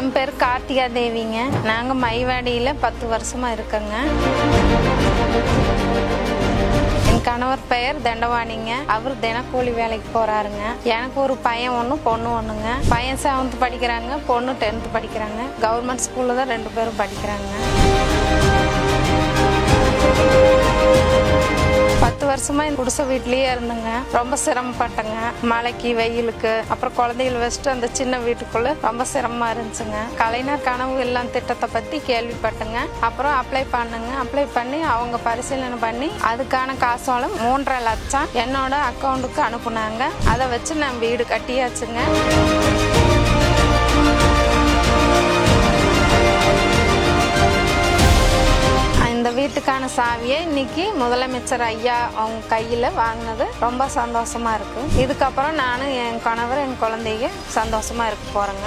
என் பேர் கார்த்திகா தேவிங்க நாங்கள் மைவாடியில் பத்து வருஷமாக இருக்கோங்க. என் கணவர் பெயர் தண்டவாணிங்க. அவர் தினக்கூலி வேலைக்கு போறாருங்க. எனக்கு ஒரு பையன் ஒன்று பொண்ணு ஒன்றுங்க பையன் செவன்த் படிக்கிறாங்க பொண்ணு டென்த் படிக்கிறாங்க. கவர்மெண்ட் ஸ்கூலில் தான் ரெண்டு பேரும் படிக்கிறாங்க. வருஷமா இந்த குடிசை வீட்லயே இருந்தேங்க. ரொம்ப சிரமப்பட்டேங்க. மழைக்கு வெயிலுக்கு அப்புறம் குழந்தைகள் வச்சுட்டு அந்த சின்ன வீட்டுக்குள்ள ரொம்ப சிரமமா இருந்துச்சுங்க. கலைஞர் கனவு எல்லாம் திட்டத்தை பத்தி கேள்விப்பட்டேங்க. அப்புறம் அப்ளை பண்ணுங்க. அப்ளை பண்ணி அவங்க பரிசீலனை பண்ணி அதுக்கான காசோளம் மூன்றரை லட்சம் என்னோட அக்கௌண்ட்டுக்கு அனுப்புனாங்க. அதை வச்சு நான் வீடு கட்டியாச்சுங்க. இந்த வீட்டுக்கான சாவியை இன்னைக்கு முதலமைச்சர் ஐயா அவங்க கையில் வாங்கினது. ரொம்ப சந்தோஷமா இருக்கு. இதுக்கப்புறம் நானும் என் கணவர் என் குழந்தைங்க சந்தோஷமா இருக்க போறேங்க.